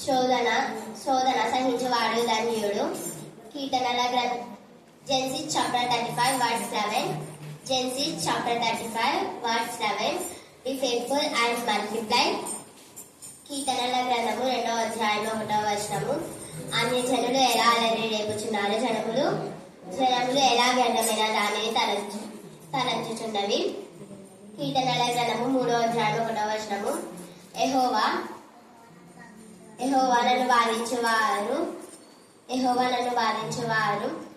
శోధన శోధన సహించువాడు ధన్యుడు. కీర్తనల గ్రంథ Genesis chapter thirty five word seven Genesis chapter thirty five word seven be faithful and multiply కీర్తనల గ్రంథము రెండవ అధ్యాయం ఒకటవ వచనము. అన్ని జనులు ఎలా అలరి రేపుచున్నారు జనములు? జనములు ఎలా గండమైన దానిని తలంచు తలంచుచున్నవి? కీర్తనల గ్రంథము మూడవ అధ్యాయం ఒకటవ వచనము. ఎహోవా ఎహోవా నన్ను వారించువారు ఎహోవా నన్ను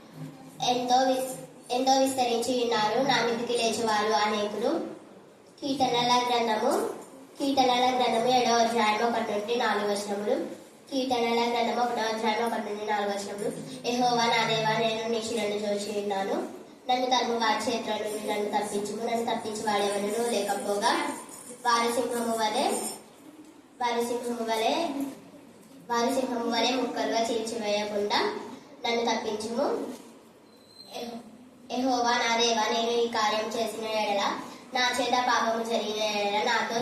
ఎంతో విస్ ఎంతో విస్తరించి ఉన్నారు. నా మీదకి లేచేవారు అనేకులు. కీర్తనల గ్రంథము కీర్తనల గ్రంథము ఏడవ అధ్యాయం ఒకటి నుండి నాలుగు వచనములు. కీర్తనల గ్రంథము ఒకటో అధ్యాయం ఒకటి నుండి నాలుగు వచనములు. ఎహోవా నా దేవా నేను నీ శిలను చూసి ఉన్నాను. నన్ను తను వారి చేతుల నుండి నన్ను తప్పించుము. నన్ను తప్పించి వాడెవరును లేకపోగా వారి సింహము వలె వారి సింహము వలె వారి సింహం వలె ముక్కలుగా చీల్చివేయకుండా నన్ను తప్పించుము. ఎహోవా నా దేవా నేను ఈ కార్యం చేసిన ఎడల నా చేత పాపము జరిగిన ఎడల నాతో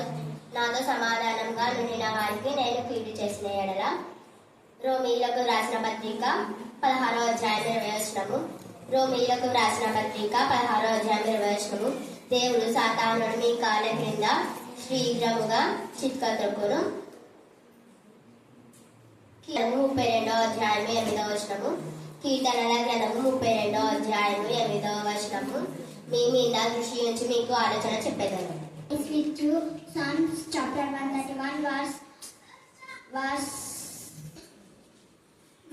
నాతో సమాధానంగా నుండిన వారికి నేను కీడు చేసిన ఎడల. రోమీలకు రాసిన పత్రిక పదహారో అధ్యాయం నిర్వచనము రోమీలకు రాసిన పత్రిక పదహారో అధ్యాయం నిర్వచనము దేవుడు సాతానుడు మీ కాళ్ళ క్రింద శీఘ్రముగా చిత్కతొక్కును ముప్పై రెండవ అధ్యాయము ఎనిమిదవ వచనము. కీర్తనల గ్రంథము ముప్పై రెండవ అధ్యాయము ఎనిమిదవ వచనము. మేము మీద కృషి నుంచి మీకు ఆలోచన చెప్పేదాను.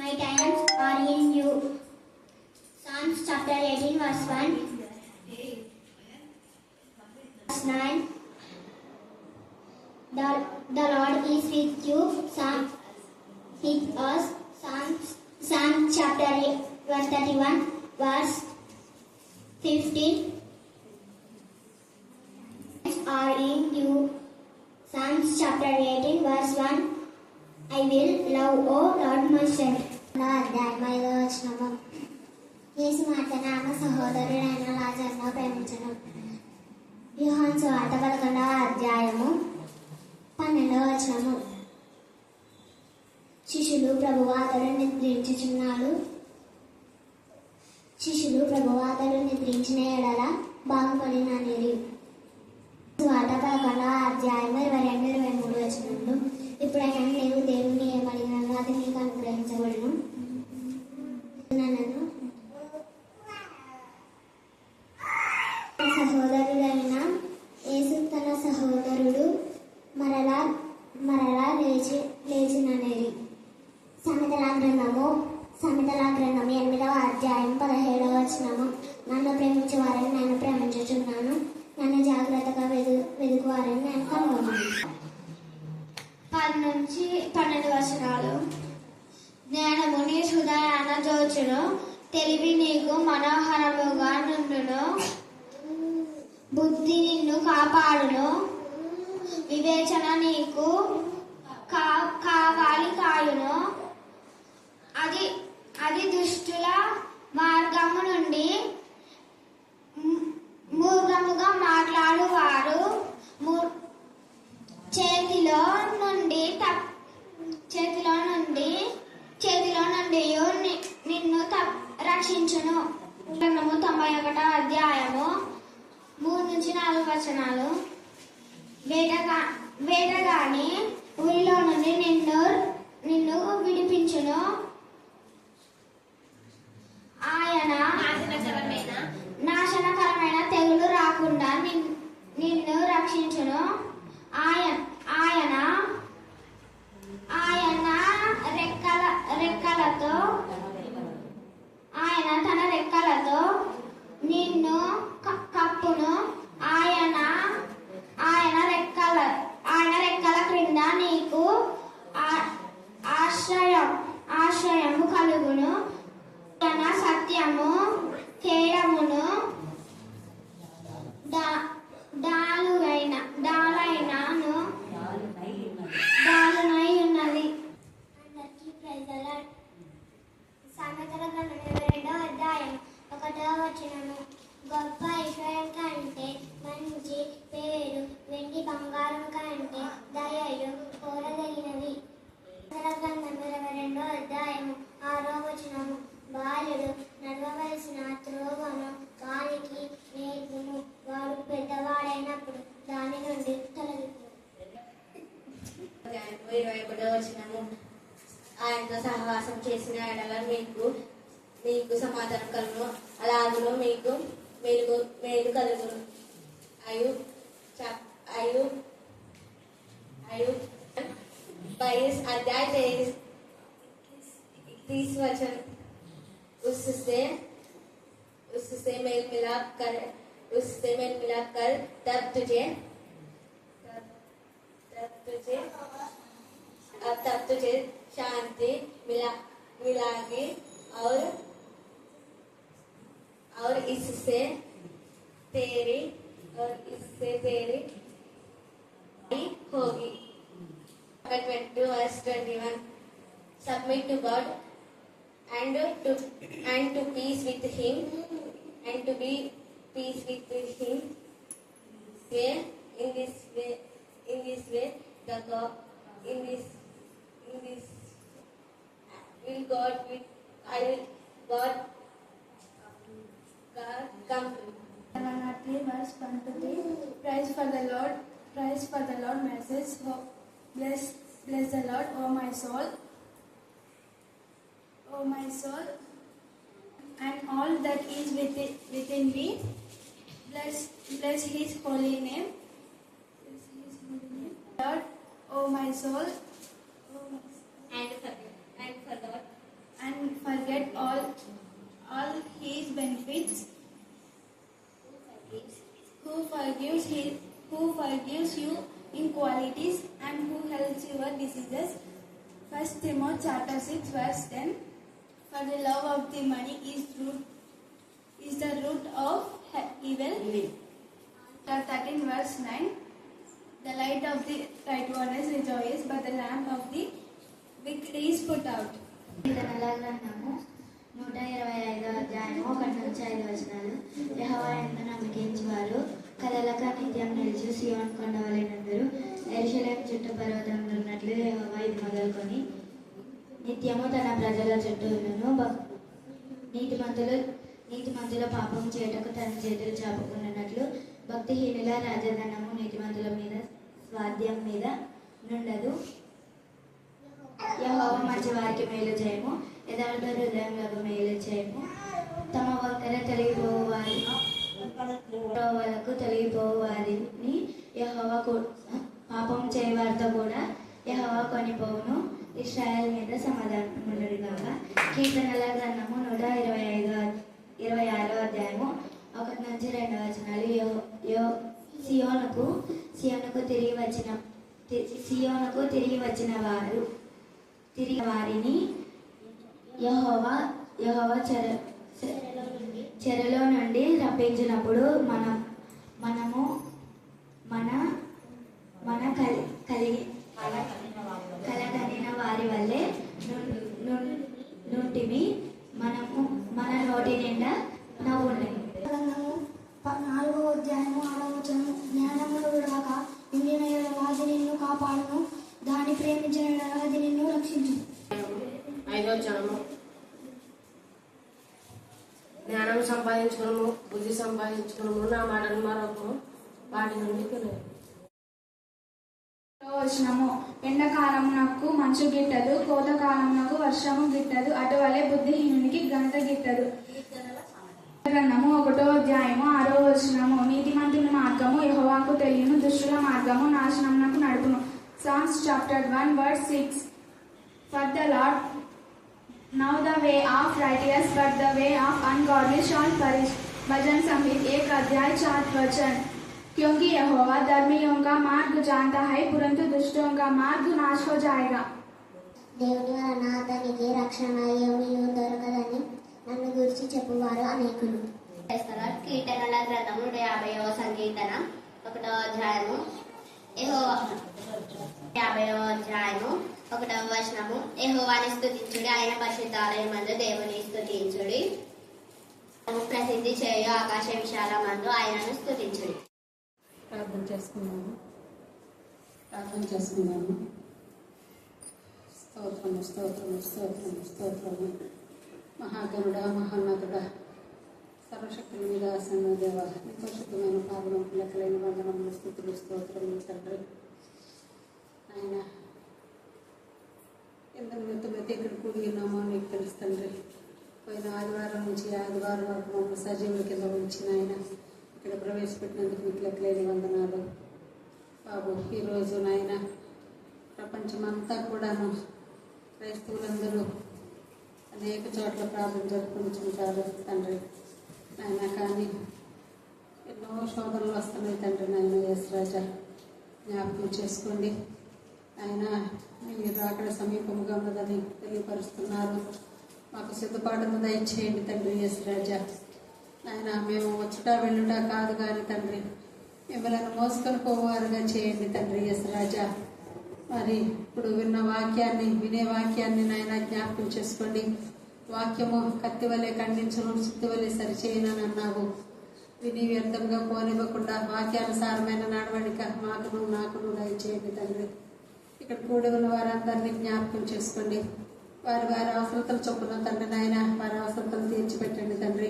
My time are in you Psalms chapter eighteen verse one nine the Lord is with you Psalms with us. Psalms Psalm chapter 131 verse 15 are in you. Psalms chapter 18, verse 1. I will love, O Lord, my strength. అధ్యాయం ఐదో వచనము యేసు మాతనామ సహోదరుడైన లాజర్ను ప్రేమించడం యోహాన్ స్వార్థ పదకొండవ అధ్యాయము పన్నెండవ వచనము శిష్యులు ప్రభువు నిద్రించుచున్నాడు. శిష్యులు ప్రభువు నిద్రించిన ఎడల బాగుపడిననిరి వాట కాకుండా అధ్యాయం ఇరవై రెండు ఇరవై మూడు వచ్చినప్పుడు ఇప్పుడైనా నీవు దేవుని ఏమడిగినాను అది నీకు అనుగ్రహించబడును నన్ను సహోదరుడైన యేసు తన సహోదరుడు మరలా మరలా లేచి లేచిననేది సమితల గ్రంథము సమితల గ్రంథము ఎనిమిదవ అధ్యాయం పదిహేడవ వచనము నన్ను ప్రేమించే వారిని నేను ప్రేమించుచున్నాను నన్ను జాగ్రత్తగా వెదు వెదుకువారని నేను కనుగొన్నాను పది నుంచి పన్నెండు వచనాలు జ్ఞానము నీ హృదయాన తెలివి నీకు మనోహరముగా నుండును. బుద్ధి నిన్ను కాపాడును. వివేచన నీకు కా కావాలి కాయును. అది అది దుష్టుల మార్గము నుండి మూర్ఖముగా మాట్లాడువారు. చేతిలో నుండి చేతిలో నుండి చేతిలో నుండి ని- నిన్ను రక్షించును. గ్రంథము తొంభై ఒకటో అధ్యాయము మూడు నుంచి నాలుగు వచనాలు. వేటగా వేటగాని ఊరిలో నుండి నిన్ను నిన్ను విడిపించును. ఆయన నాశనకరమైన తెగులు రాకుండా నిన్- నిన్ను రక్షించును ఆయన ఆయన ఆయన రెక్కల రెక్కలతో ఆయన తన రెక్కలతో నిన్ను క- కప్పును ఆయన ఆయన రెక్కల ఆయన రెక్కల క్రింద నీకు ఆ- ఆశ్రయం ఆశ్రయము కలుగును తన సత్యము కేడమును డా- డాలుగైన డాలైనాను డాలునై ఉన్నది అందరికీ ప్రైజల సామెతల గ్రంథం ఇరవై రెండో అధ్యాయం ఒకటో వచనము గొప్ప ఐశ్వర్యం కంటే మంచి పేరు వెండి బంగారం కంటే దయయు కోరదగినవి సామెతల వచనము ఆయనతో సహవాసం చేసిన ఎడల మీకు మీకు సమాధానం కలుగును. అలాగను మీకు और इससे तेरी और इससे तेरी होगी Chapter 22 verse 21 Submit to God and to and to peace with Him and to be peace with Him. Way in this way in this way the God in this in this will God with I will God God come to you. Haggai 3 verse 1 to 3. Praise for the Lord, praise for the Lord, message. Bless, bless the Lord, O my soul, O my soul, and all that is within, within me. Bless, bless His holy name. Bless His holy name. Lord, O my soul, O my soul, and forget and forget all, all his benefits. Who forgives, who forgives you inequalities and who helps your diseases. First Timothy chapter 6 verse 10 For the love of the money is root is the root of evil. Chapter 13 verse 9 The light of the right one is but the lamp of the wicked is put out. నూట ఇరవై ఐదో అధ్యాయము ఒకటి నుంచి ఐదు వచనాలు. యెహోవా ఎందు నమ్మకించువారు కలలక నిత్యం నిలిచి సియోన్ కొండవలెనందరూ. ఎరుషలేం చుట్టూ పర్వతంలో ఉన్నట్లు యహోవా ఇది మొదలుకొని నిత్యము తన ప్రజల చుట్టూను భక్- నీతిమంతులు నీతిమంతుల పాపం చేయటకు తన చేతులు చాపుకున్నట్లు భక్తిహీనుల రాజధనము నీతిమంతుల మీద స్వాధ్యం మీద నుండదు. యహోవ మంచి వారికి మేలు చేయము. యథార్థ హృదయంలో మేలు చేయము. తమ వంకర తొలగిపోవు వాళ్ళకు తొలగిపోవు యహోవ పాపం చేయవారితో కూడా యహోవ కొనిపోవును. ఇస్రాయల్ మీద సమాధానం ఉండడు కాక కీర్తనల గ్రంథము నూట ఇరవై ఐదో ఇరవై ఆరో అధ్యాయము. ఒకటి నుంచి రెండు వచనాలు యో యో సియోనకు సియోనకు తిరిగి వచ్చిన సియోనకు తిరిగి వచ్చిన వారు తిరిగి వారిని యహోవా యహోవా చెర చెరలో నుండి రప్పించినప్పుడు మనం మనము మన మన కలి కలిగి కలగనిన వారి వల్లే ను- ను- నుంటిమి మనము మన నోటి నిండా నవ్వుండేమి గ్రంథము ప- నాలుగవ అధ్యాయము ఆరవ వచనము జ్ఞానమును విడవక ఉండిన ఎడల అది నిన్ను కాపాడును దాన్ని ప్రేమించిన ఎడల అది నిన్ను రక్షించు ఐదో చరణము జ్ఞానం సంపాదించుకునము బుద్ధి సంపాదించుకునము నా మాటను మరొకము వాటి నుండి తినము వచనము ఎండాకాలమునకు మంచు గిట్టదు కోతకాలమునకు వర్షము గిట్టదు అటువలే బుద్ధిహీనునికి గంట గిట్టదు గ్రంథము ఒకటో అధ్యాయము ఆరో వచనము నీతిమంతుని మార్గము యెహోవాకు తెలియను దుష్టుల మార్గము నాశనమునకు నడుపును songs chapter one word six for the lord Now the way of righteous, but the way of ungodly shall perish. भजन संहित एक अध्याय चार वचन क्योंकि यहोवा धर्मियों का मार्ग जानता है परंतु दुष्टों का मार्ग नाश हो जाएगा దేవుని వలన అతనికి రక్షణ ఏమీ దొరకదని నన్ను గురించి చెప్పువారు అనేకులు చేస్తున్నారు కీర్తనల గ్రంథము యాభైవ సంకీర్తన. ఒకటో అధ్యాయము. యాభైవ అధ్యాయము. ఒకటవ వచనము. యెహోవాని స్థుతించుడి ఆయన పరిశుద్ధాలయం మందు దేవుని స్థుతించుడి ప్రసిద్ధి చేయు ఆకాశ విశాల మందు ఆయనను స్థుతించుడి ప్రార్థన చేసుకున్నాము ప్రార్థన చేసుకున్నాము స్తోత్రము స్తోత్రము స్తోత్రము స్తోత్రము. మహాగణుడ మహోన్నతుడ సర్వశక్తుల మీద ఆసన్న దేవ నీ పరిశుద్ధమైన పాదం లెక్కలైన వందనములు స్థుతులు స్తోత్రములు తండ్రి ఆయన ఎంత మెత్తమైతే ఇక్కడ కూడి ఉన్నామో నీకు తెలుసు తండ్రి. పోయిన ఆదివారం నుంచి ఆదివారం వరకు మమ్మల్ని సజీవుల కింద ఉంచిన ఆయన ఇక్కడ ప్రవేశపెట్టినందుకు మీకు లెక్కలేని వందనాలు. బాబు ఈరోజు నాయన ప్రపంచమంతా కూడాను క్రైస్తవులందరూ అనేక చోట్ల ప్రార్థన జరుపుకుంటుంటారు తండ్రి. ఆయన కానీ ఎన్నో శోధనలు వస్తున్నాయి తండ్రి నాయన యేసరాజా. జ్ఞాపకం చేసుకోండి. ఆయన మీరు అక్కడ సమీపంగా ఉన్నదని తెలియపరుస్తున్నారు. మాకు సిద్ధపాటును దయచేయండి తండ్రి యేసరాజా. ఆయన మేము వచ్చుట వెళ్ళుట కాదు కానీ తండ్రి మిమ్మల్ని మోసుకొని పోవారుగా చేయండి తండ్రి యేసరాజా. మరి ఇప్పుడు విన్న వాక్యాన్ని వినే వాక్యాన్ని నాయన జ్ఞాపకం చేసుకోండి. వాక్యము కత్తి వలె ఖండించను సుత్తి వలె సరిచేయనని అన్నావు విని వ్యర్థంగా పోనివ్వకుండా వాక్యానుసారమైన నడవడిక మాకును నాకును దయచేయండి తండ్రి. ఇక్కడ కూడి ఉన్న వారందరినీ జ్ఞాపకం చేసుకోండి. వారి వారి అవసరతలు చొప్పున తండ్రి నాయన వారి అవసరతలు తీర్చిపెట్టండి తండ్రి.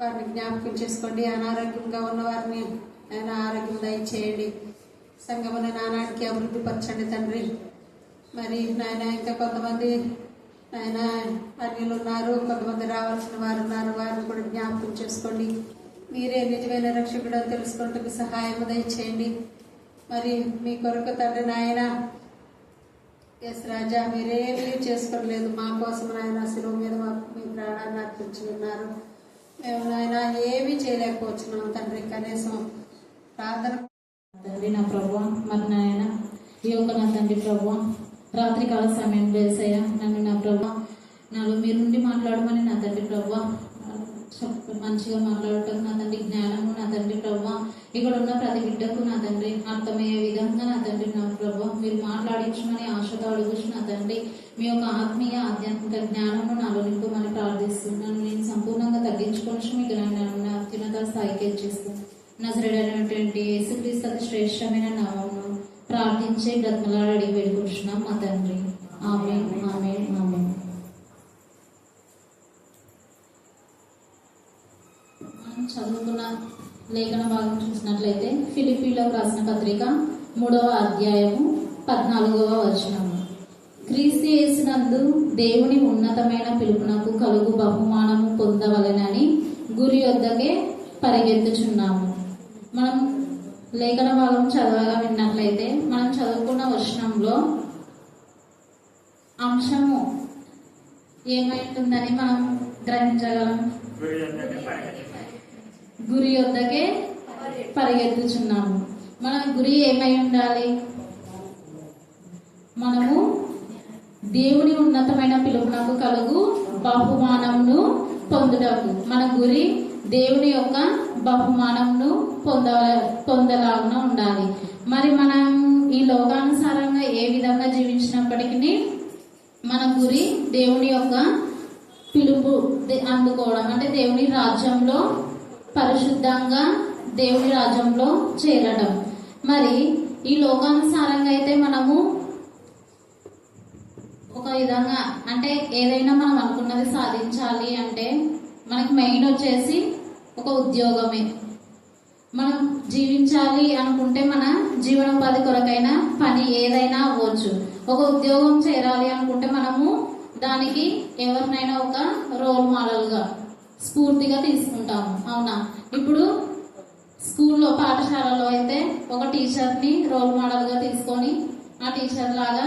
వారిని జ్ఞాపకం చేసుకోండి. అనారోగ్యంగా ఉన్న వారిని ఆయన ఆరోగ్యం దయచేయండి. సంగమున నానానికి అభివృద్ధి పరచండి తండ్రి. మరి నాయన ఇంకా కొంతమంది ఆయన అన్యులు ఉన్నారు కొంతమంది రావాల్సిన వారు ఉన్నారు. వారిని కూడా జ్ఞాపకం చేసుకోండి. మీరే నిజమైన రక్షకుడు అని తెలుసుకుంటూ సహాయం దయచేయండి. మరి మీ కొరకు తండ్రి నాయన ఎస్ రాజా మీరేమీ చేసుకోలేదు. మా కోసం నాయన శిలువ మీద మాకు మీ ప్రాణాన్ని అర్పించి ఉన్నారు. మేము నాయన ఏమీ చేయలేకపోతున్నాం తండ్రి. కనీసం ప్రార్థన తండ్రి నా ప్రభు మరి నాయన ఈ యొక్క నా తండ్రి ప్రభు రాత్రికాల సమయం వేసయ్య నన్ను నా ప్రభా నాలో మీరు నుండి మాట్లాడమని నా తండ్రి ప్రభా మంచిగా మాట్లాడటం నా తండ్రి జ్ఞానము నా తండ్రి ప్రభా ఇక్కడ ఉన్న ప్రతి బిడ్డకు నా తండ్రి అర్థమయ్యే విధంగా నా తండ్రి నా ప్రభా మీరు మాట్లాడించమని ఆశతో అడుగుచు నా తండ్రి మీ యొక్క ఆత్మీయ ఆధ్యాత్మిక జ్ఞానము నాలో నింపమని ప్రార్థిస్తున్నాను. నేను సంపూర్ణంగా తగ్గించుకొని మీకు నన్ను అత్యున్నత స్థాయికి చేస్తాను నజరడైనటువంటి యేసుక్రీస్తు శ్రేష్టమైన నామం ప్రార్థించే బ్రతకలాడి వేడుకుంటున్నాం. మా తండ్రి ఆమె ఆమె ఆమె మనం చదువుకున్న లేఖన భాగం చూసినట్లయితే ఫిలిపీలకు రాసిన పత్రిక మూడవ అధ్యాయము పద్నాలుగవ వచనము. క్రీస్తు చేసినందు దేవుని ఉన్నతమైన పిలుపునకు కలుగు బహుమానము పొందవలెనని గురి వద్దకే పరిగెత్తుచున్నాము. మనం లేఖన భాగం చదవగా విన్నట్లయితే మనం చదువుకున్న వచనంలో అంశము ఏమైతుందని మనం గ్రహించగలం? గురి వద్దకే పరిగెత్తుచున్నాము. మన గురి ఏమై ఉండాలి? మనము దేవుని ఉన్నతమైన పిలుపునకు కలుగు బహుమానమును పొందుటకు. మన గురి దేవుని యొక్క బహుమానంను పొంద పొందలాగా ఉండాలి. మరి మనం ఈ లోకానుసారంగా ఏ విధంగా జీవించినప్పటికీ మన గురి దేవుని యొక్క పిలుపు దే- అందుకోవడం. అంటే దేవుని రాజ్యంలో పరిశుద్ధంగా దేవుని రాజ్యంలో చేరడం. మరి ఈ లోకానుసారంగా అయితే మనము ఒక విధంగా అంటే ఏదైనా మనం అనుకున్నది సాధించాలి అంటే మనకి మెయిన్ వచ్చేసి ఒక ఉద్యోగమే. మనం జీవించాలి అనుకుంటే మన జీవనోపాధి కొరకైన పని ఏదైనా అవ్వచ్చు. ఒక ఉద్యోగం చేరాలి అనుకుంటే మనము దానికి ఎవరినైనా ఒక రోల్ మోడల్గా స్ఫూర్తిగా తీసుకుంటాము. అవునా? ఇప్పుడు స్కూల్లో పాఠశాలలో అయితే ఒక టీచర్ని రోల్ మోడల్గా తీసుకొని ఆ టీచర్ లాగా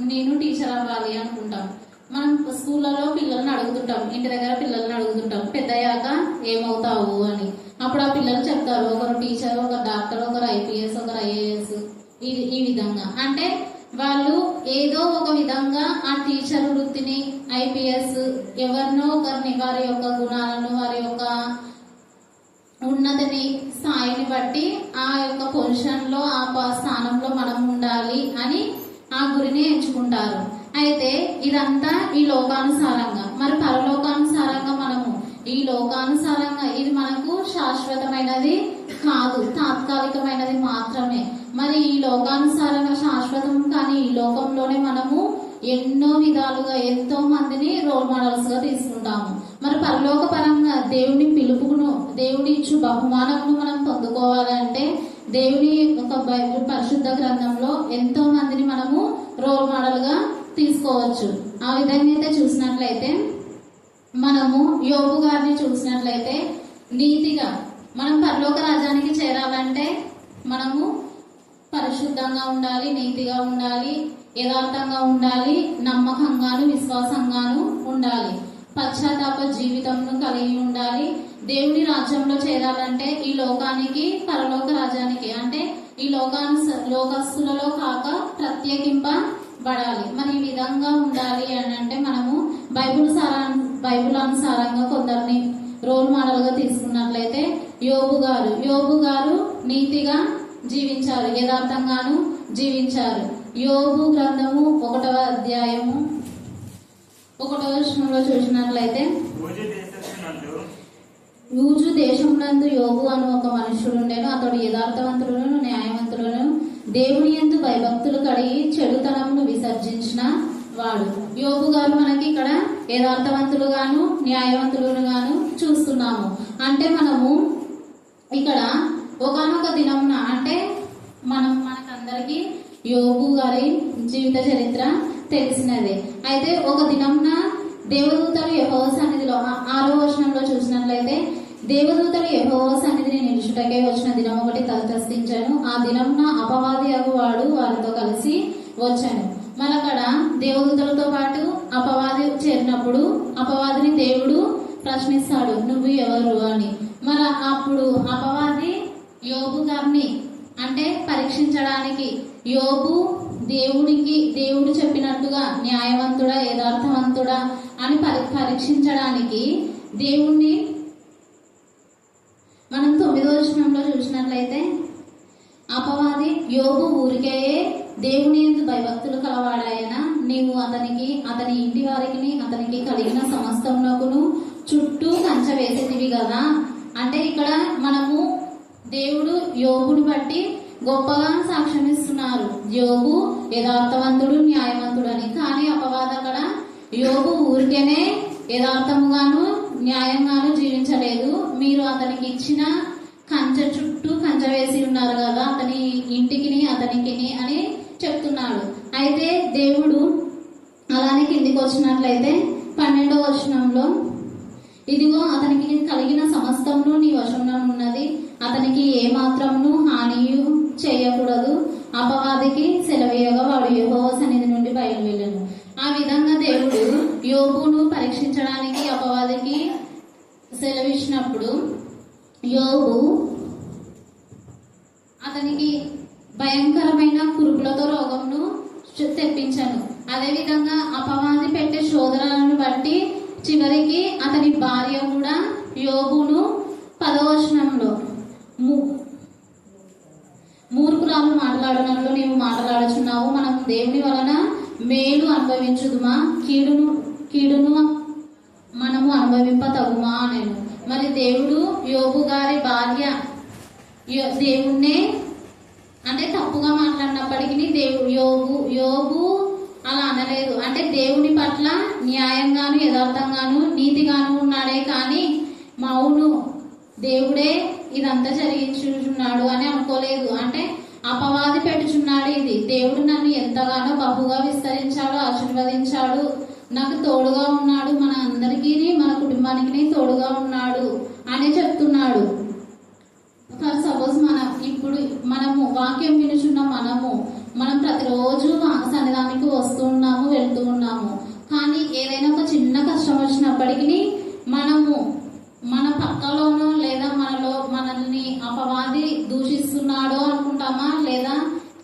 నేను టీచర్ అవ్వాలి అనుకుంటాం. మనం స్కూళ్ళలో పిల్లల్ని అడుగుతుంటాం. ఇంటి దగ్గర పిల్లల్ని అడుగుతుంటాం. పెద్దయ్యాక ఏమవుతావు? అని. అప్పుడు ఆ పిల్లలు చెప్తారు. ఒకరు టీచర్ ఒక డాక్టర్ ఒకరు ఐపీఎస్ ఒకరు ఐఏఎస్. ఇది ఈ విధంగా. అంటే వాళ్ళు ఏదో ఒక విధంగా ఆ టీచర్ వృత్తిని ఐపీఎస్ ఎవరినో ఒకరిని వారి యొక్క గుణాలను వారి యొక్క ఉన్నతిని స్థాయిని బట్టి ఆ యొక్క పొజిషన్లో ఆ ప- స్థానంలో మనం ఉండాలి అని ఆ గురిని ఎంచుకుంటారు. అయితే ఇదంతా ఈ లోకానుసారంగా. మరి పరలోకానుసారంగా మనము ఈ లోకానుసారంగా ఇది మనకు శాశ్వతమైనది కాదు తాత్కాలికమైనది మాత్రమే. మరి ఈ లోకానుసారంగా శాశ్వతం కానీ ఈ లోకంలోనే మనము ఎన్నో విధాలుగా ఎంతో మందిని రోల్ మోడల్స్గా తీసుకుంటాము. మరి పరలోక పరంగా దేవుని పిలుపును దేవుని ఇచ్చు బహుమానమును మనం పొందుకోవాలంటే దేవుని ఒక పరిశుద్ధ గ్రంథంలో ఎంతో మందిని మనము రోల్ మోడల్గా తీసుకోవచ్చు. ఆ విధంగా అయితే చూసినట్లయితే మనము యోగు గారిని చూసినట్లయితే నీతిగా మనం పరలోక రాజ్యానికి చేరాలంటే మనము పరిశుద్ధంగా ఉండాలి నీతిగా ఉండాలి యథార్థంగా ఉండాలి నమ్మకంగాను విశ్వాసంగాను ఉండాలి. పశ్చాత్తాప జీవితంను కలిగి ఉండాలి. దేవుని రాజ్యంలో చేరాలంటే ఈ లోకానికి పరలోక రాజ్యానికి అంటే ఈ లోకాను లోకస్తులలో కాక ప్రత్యేకింప పడాలి. మరి ఈ విధంగా ఉండాలి అని అంటే మనము బైబుల్ సారా బైబుల్ అనుసారంగా కొందరిని రోల్ మోడల్గా తీసుకున్నట్లయితే యోబు గారు యోబు గారు నీతిగా జీవించారు యథార్థంగాను జీవించారు. యోగు గ్రంథము ఒకటవ అధ్యాయము ఒకటవ విషయంలో చూసినట్లయితే రూజు దేశం నందు యోగు అని ఒక మనుషుడు ఉండేను అతడు యథార్థవంతులను న్యాయవంతులను దేవుని ఎందు భయభక్తులు కడిగి చెడుతనమును విసర్జించిన వాడు. యోగు గారు మనకి ఇక్కడ యథార్థవంతులుగాను న్యాయవంతులుగాను చూస్తున్నాము. అంటే మనము ఇక్కడ ఒకనొక దినమున అంటే మనం మనకందరికి యోగు గారి జీవిత చరిత్ర తెలిసినదే. అయితే ఒక దినమున దేవదూతలు యెహోవా సన్నిధిలో ఆరో వచనంలో చూసినట్లయితే దేవదూతలు యహోవా సన్నిధిని నిలుచుటకే వచ్చిన దినం ఒకటి తలతస్తించాను ఆ దినమున అపవాది అగువాడు వారితో కలిసి వచ్చాను. మనకడ దేవదూతలతో పాటు అపవాది చేరినప్పుడు అపవాదిని దేవుడు ప్రశ్నిస్తాడు నువ్వు ఎవరు? అని. మన అప్పుడు అపవాది యోగు గారిని అంటే పరీక్షించడానికి యోగు దేవుడికి దేవుడు చెప్పినట్టుగా న్యాయవంతుడా యథార్థవంతుడా అని పరి పరీక్షించడానికి దేవుణ్ణి మనం తొమ్మిదో వచనంలో చూసినట్లయితే అపవాది యోగు ఊరికే దేవుని ఎందు భయభక్తులు కలవాడాయన నీవు అతనికి అతని ఇంటి వారికి అతనికి కలిగిన సమస్తంలోకును చుట్టూ కంచె వేసేటివి కదా అంటే ఇక్కడ మనము దేవుడు యోగుని బట్టి గొప్పగా సాక్ష్యం ఇస్తున్నారు యోగు యథార్థవంతుడు న్యాయవంతుడు అని కానీ అపవాద అక్కడ యోగు ఊరికేనే యథార్థముగాను న్యాయంగాను జీవించలేదు. మీరు అతనికి ఇచ్చిన కంచె చుట్టూ కంచె వేసి ఉన్నారు కదా అతని ఇంటికిని అతనికిని అని చెప్తున్నాడు. అయితే దేవుడు అలానే కిందికి వచ్చినట్లయితే పన్నెండవ వచనంలో ఇదిగో అతనికి కలిగిన సమస్తమును నీ వశంలో ఉన్నది. అతనికి ఏ మాత్రమును హానియు చేయకూడదు. అపవాదికి సెలవేయగా వాడు యెహోవా సన్నిధి నుండి బయలు వెళ్ళను ఆ విధంగా దేవుడు యోగును పరీక్షించడానికి అపవాదికి సెలవిచ్చినప్పుడు యోగు అతనికి భయంకరమైన కురుపులతో రోగంను తెప్పించాను. అదేవిధంగా అపవాది పెట్టే శోధనలను బట్టి చివరికి అతని భార్య కూడా యోగును పదవచనంలో ము- మూర్ఖురాలు మాట్లాడడంలో నీవు మాట్లాడుచున్నావు. మనం దేవుని వలన మేలు అనుభవించుదుమా? కీడును కీడును మనము అనుభవింప తగుమా నేను మరి దేవుడు యోగు గారి భార్య యో- దేవుణ్ణే అంటే తప్పుగా మాట్లాడినప్పటికీ దేవుడు యోగు యోగు అలా అనలేదు. అంటే దేవుని పట్ల న్యాయంగాను యథార్థంగాను నీతిగాను ఉన్నాడే కానీ మౌను దేవుడే ఇదంతా జరిగించున్నాడు అని అనుకోలేదు. అంటే అపవాది పెట్టుచున్నాడు ఇది. దేవుడు నన్ను ఎంతగానో బహుగా విస్తరించాడు ఆశీర్వదించాడు. నాకు తోడుగా ఉన్నాడు మన అందరికీ మన కుటుంబానికి తోడుగా ఉన్నాడు అని చెప్తున్నాడు. ఫర్ సపోజ్ మనం ఇప్పుడు మనము వాక్యం వినుచున్న మనము మనం ప్రతిరోజు సన్నిధానికి వస్తూ ఉన్నాము వెళ్తూ ఉన్నాము. కానీ ఏదైనా ఒక చిన్న కష్టం వచ్చినప్పటికీ మనము మన పక్కలోనో లేదా మనలో మనల్ని అపవాది దూషిస్తున్నాడో అనుకుంటామా? లేదా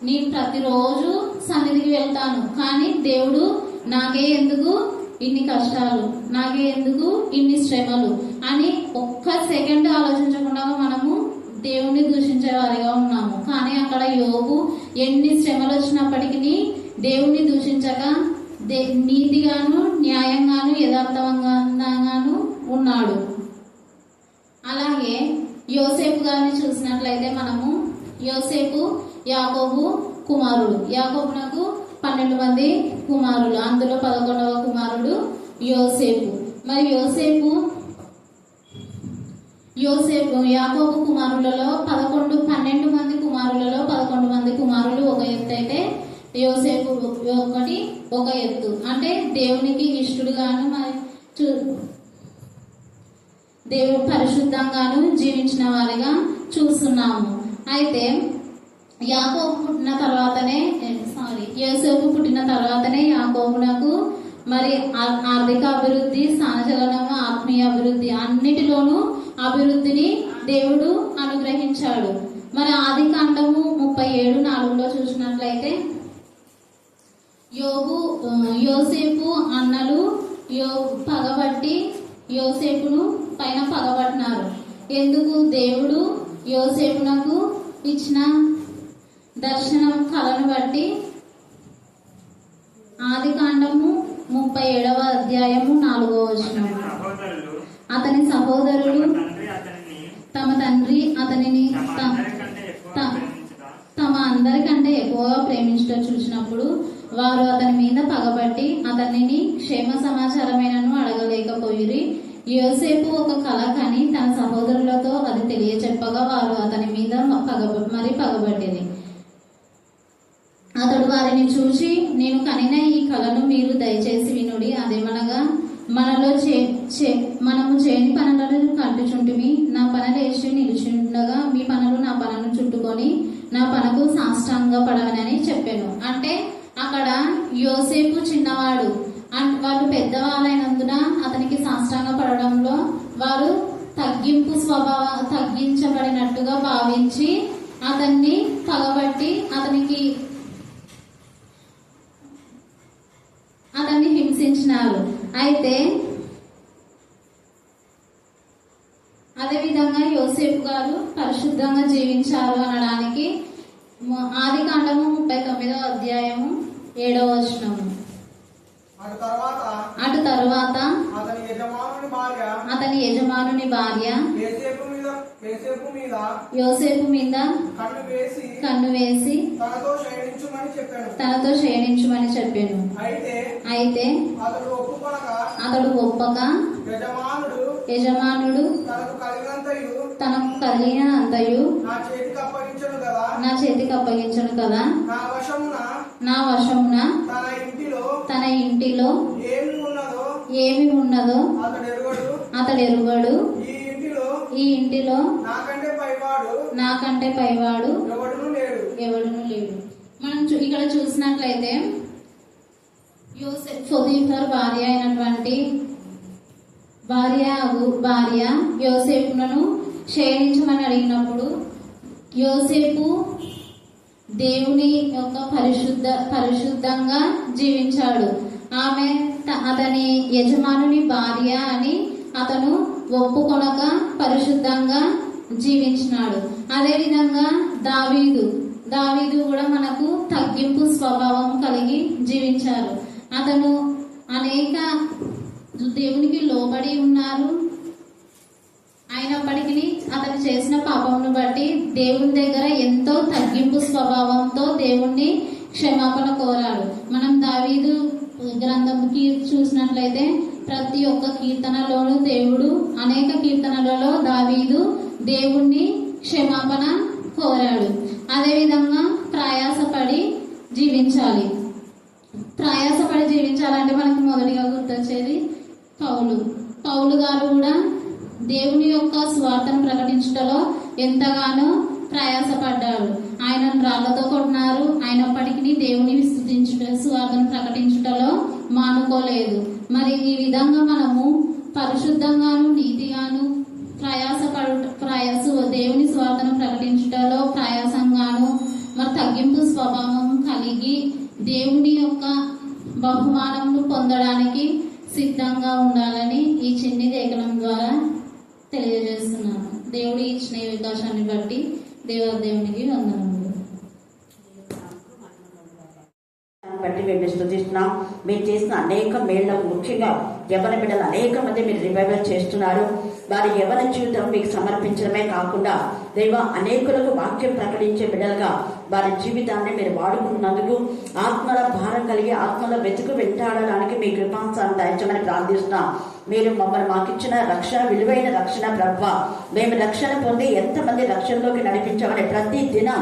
నేను ప్రతిరోజు సన్నిధికి వెళ్తాను. కానీ దేవుడు నాకే ఎందుకు ఇన్ని కష్టాలు? నాకే ఎందుకు ఇన్ని శ్రమలు? అని ఒక్క సెకండ్ ఆలోచించకుండా మనము దేవుణ్ణి దూషించే వారిగా ఉన్నాము. కానీ అక్కడ యోగు ఎన్ని శ్రమలు వచ్చినప్పటికీ దేవుణ్ణి దూషించక దే నీతిగాను న్యాయంగాను యథార్థవంగాను ఉన్నాడు. అలాగే యోసేపు గారిని చూసినట్లయితే మనము యోసేపు యాకోబు కుమారుడు. యాకోబునకు పన్నెండు మంది కుమారులు. అందులో పదకొండవ కుమారుడు యోసేపు. మరి యోసేపు యోసేపు యాకోబు కుమారులలో పదకొండు పన్నెండు మంది కుమారులలో పదకొండు మంది కుమారులు ఒక ఎత్తు అయితే యోసేపు ఒకటి ఒక ఎత్తు. అంటే దేవునికి ఇష్టడుగాను మరి చూ- దేవుడు పరిశుద్ధంగాను జీవించిన వారిగా చూస్తున్నాము. అయితే యాకోబు పుట్టిన తర్వాతనే సారీ యోసేపు పుట్టిన తర్వాతనే యాకోబునకు మరి ఆర్థిక అభివృద్ధి సహజలనము ఆత్మీయ అభివృద్ధి అన్నిటిలోనూ అభివృద్ధిని దేవుడు అనుగ్రహించాడు. మరి ఆది కాండము ముప్పై ఏడు నాలుగులో చూసినట్లయితే యోగు యోసేపు అన్నలు యో పగబట్టి యోసేపును పైన పగబట్టినారు. ఎందుకు? దేవుడు యోసేపునకు ఇచ్చిన దర్శనం కళను బట్టి ఆది కాండము ముప్పై ఏడవ అధ్యాయము నాలుగవ వచనం. అతని సహోదరులు తమ తండ్రి అతనిని తమ త- అందరికంటే త- ప్రేమించుట ఎక్కువగా ప్రేమించడం చూసినప్పుడు వారు అతని మీద పగబట్టి అతనిని క్షేమ సమాచారమైనను అడగలేకపోయిరి. యోసేపు ఒక కళ కని తన సహోదరులతో అది తెలియచెప్పగా వారు అతని మీద పగ మరి పగబట్టింది అతడు వారిని చూసి నేను కనిన ఈ కళను మీరు దయచేసి వినుడి. అదేమనగా మనలో చే చే మనము చేయని పనులను కట్టుచుంటిమి నా పనులేసి నిలుచుండగా మీ పనులు నా పనులను చుట్టుకొని నా పనకు సాష్టాంగ పడవనని చెప్పాను. అంటే అక్కడ యోసేపు చిన్నవాడు అండ్ వాళ్ళు పెద్దవాళ్ళైనందున అతనికి సాష్టాంగ పడడంలో వారు తగ్గింపు స్వభావ తగ్గించబడినట్టుగా భావించి అతన్ని పగబట్టి అతనికి అతన్ని హింసించినారు. అయితే అదేవిధంగా యోసేపు గారు పరిశుద్ధంగా జీవించారు అనడానికి ఆది కాండము ముప్పై తొమ్మిదవ అధ్యాయము ఏడవ వచనము. అటు తరువాత అతని యజమానుని భార్య యోసేపు మీద కన్ను వేసి తనతో శయనించుమని చెప్పాను. అయితే అతడు ఒప్పక యజమానుడు తనకు కలిగిన అంతయు నా చేతికి అప్పగించను కదా? నా వశమున తన ఇంటిలో ఏమి ఉన్నదో ఏమి ఈ ఇంటిలో నాకంటే పైవాడు నాకంటే పైవాడు ఎవడును లేడు. ఎవడును లేడు. మనం ఇక్కడ చూసినట్లయితే యోసెఫ్ ఫొదీఫర్ భార్య అయినటువంటి భార్య భార్య యోసేపులను క్షయించమని అడిగినప్పుడు యోసేపు దేవుని యొక్క పరిశుద్ధ పరిశుద్ధంగా జీవించాడు. ఆమె అతని యజమానుని భార్య అని అతను ఒప్పుకొనక పరిశుద్ధంగా జీవించినాడు. అదేవిధంగా దావీదు. దావీదు కూడా మనకు తగ్గింపు స్వభావం కలిగి జీవించారు. అతను అనేక దేవునికి లోబడి ఉన్నారు. అయినప్పటికీ అతను చేసిన పాపమును బట్టి దేవుని దగ్గర ఎంతో తగ్గింపు స్వభావంతో దేవుణ్ణి క్షమాపణ కోరాడు. మనం దావీదు గ్రంథంకి చూసినట్లయితే ప్రతి ఒక్క కీర్తనలోనూ దేవుడు అనేక కీర్తనలలో దావీదు దేవుణ్ణి క్షమాపణ కోరాడు. అదేవిధంగా ప్రయాసపడి జీవించాలి. ప్రయాసపడి జీవించాలంటే మనకు మొదటిగా గుర్తొచ్చేది పౌలు. పౌలు గారు కూడా దేవుని యొక్క స్వార్థను ప్రకటించడంలో ఎంతగానో ప్రయాసపడ్డాడు. ఆయన రాళ్ళతో కొట్టినారు. అయినప్పటికీ దేవుని విస్తుతించుట స్వార్థను ప్రకటించుటలో మానుకోలేదు. మరి ఈ విధంగా మనము పరిశుద్ధంగాను నీతి ప్రయాసపడు ప్రయాస దేవుని స్వార్థను ప్రకటించుటలో ప్రయాసంగాను మరి తగ్గింపు స్వభావం కలిగి దేవుని యొక్క బహుమానమును పొందడానికి సిద్ధంగా ఉండాలని ఈ చిన్ని లేఖనం ద్వారా తెలియజేస్తున్నాను దేవుడు ఇచ్చిన ఈ అవకాశాన్ని బట్టి దేవదేవునికి వందనములు బట్టి మేము స్థుతిస్తున్నాం మీరు చేసిన అనేక మేళ్ళకు ముఖ్యంగా యవన బిడ్డలు అనేక మంది మీరు రివైవల్ చేస్తున్నారు. వారి యవన జీవితం మీకు సమర్పించడమే కాకుండా దైవ అనేకులకు వాక్యం ప్రకటించే బిడ్డలుగా వారి జీవితాన్ని మీరు వాడుకున్నందుకు ఆత్మల భారం కలిగి ఆత్మల వెతుకు వెంటాడడానికి మీ కృపాంశాన్ని దయచమని ప్రార్థిస్తున్నాం. మీరు మమ్మల్ని మాకిచ్చిన రక్షణ విలువైన రక్షణ ప్రభ. మేము రక్షణ పొంది ఎంతమంది రక్షణలోకి నడిపించామని ప్రతి దినం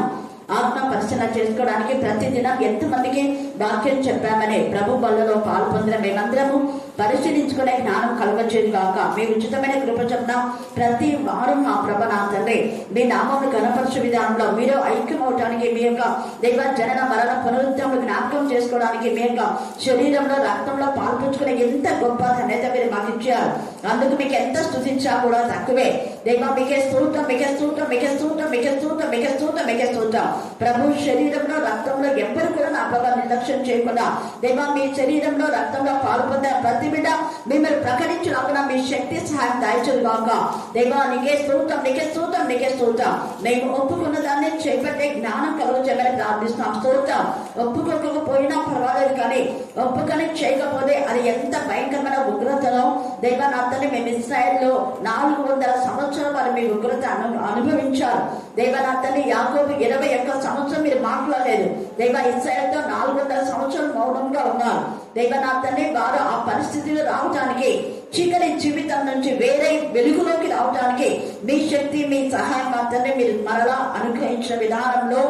ఆత్మ పరిశీలన చేసుకోవడానికి ప్రతిదినం ఎంతమందికి వాక్యం చెప్పామని ప్రభు బలలో పాల్పొందిన మేమందరము పరిశీలించుకునే జ్ఞానం కలగచేది కాక మీ ఉచితమైన కృప చెప్తాం ప్రతి వారం మా ప్రభ నా తండ్రి మీ నామమును గణపరచు విధానంలో మీరు ఐక్యం అవటానికి మీ యొక్క దైవ జనన మరణ పునరుద్ధరణ జ్ఞాపకం చేసుకోవడానికి మీ యొక్క శరీరంలో రక్తంలో పాల్పంచుకునే ఎంత గొప్ప ధన్యత మీరు మాకు ఇచ్చారు. అందుకు మీకు ఎంత స్థుతించా కూడా తక్కువే. దేవా మీకే స్తోత్రం మీకే స్తోత్రం మీకే స్తోత్రం మీకే స్తోత్రం మీకే స్తోత్రం మీకే స్తోత్రం. ప్రభు శరీరంలో రక్తంలో ఎవ్వరు కూడా నా ప్రభావ నిర్లక్ష్యం చేయకుండా దేవా మీ శరీరంలో రక్తంలో పాల్పొందిన ప్రతి బిడ్డ మిమ్మల్ని ప్రకటించినప్పుడు మీ శక్తి సహాయం దాయిచదు కాక దేవా నీకే స్తోత్రం నీకే స్తోత్రం నీకే స్తోత్రం. మేము ఒప్పుకున్న దాన్ని చేపట్టే జ్ఞానం కలుగు చేయమని ప్రార్థిస్తున్నాం. స్తోత్రం. ఒప్పుకోకపోయినా పర్వాలేదు కానీ ఒప్పుకొని చేయకపోతే అది ఎంత భయంకరమైన ఉగ్రతలో దేవా నా తల్లి మేము ఇస్రాయల్లో నాలుగు వందల సంవత్సరాలు సంవత్సరం వారు మీ ఉగ్రత అను అనుభవించారు. దైవ నా తల్లి యాకోబు ఇరవై ఒక్క సంవత్సరం మీరు మాట్లాడలేదు. దైవ ఇస్రాయల్తో నాలుగు వందల సంవత్సరాలు మౌనంగా ఉన్నారు. దైవ నా తల్లి వారు ఆ పరిస్థితిలో రావటానికి చీకటి జీవితం నుంచి వేరే వెలుగులోకి రావటానికి మీ శక్తి మీ సహాయం మాత్రమే మీరు మరలా అనుగ్రహించిన విధానంలో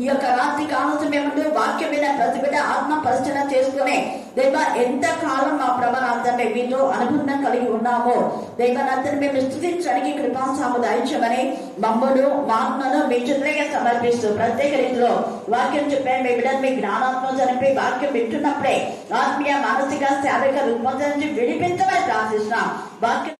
ఈ యొక్క రాత్రి కావాల్సిన సమయంలో వాక్యం మీద ప్రతి బిడ్డ ఆత్మ పరిచయం చేసుకునే దైవ ఎంత కాలం మా ప్రభానంతనే మీతో అనుబంధం కలిగి ఉన్నామో దైవనంతని మేము స్థుతించడానికి కృపాసాము దాయించమని మమ్మను మాత్మను మీ చిత్రంగా సమర్పిస్తూ ప్రత్యేక రీతిలో వాక్యం చెప్పాను. మీ బిడ్డలు మీ జ్ఞానాత్మ జరిపి వాక్యం వింటున్నప్పుడే ఆత్మీయ మానసిక శారీరక రూపొందించి విడిపించమని ప్రార్థిస్తున్నాం. వాక్యం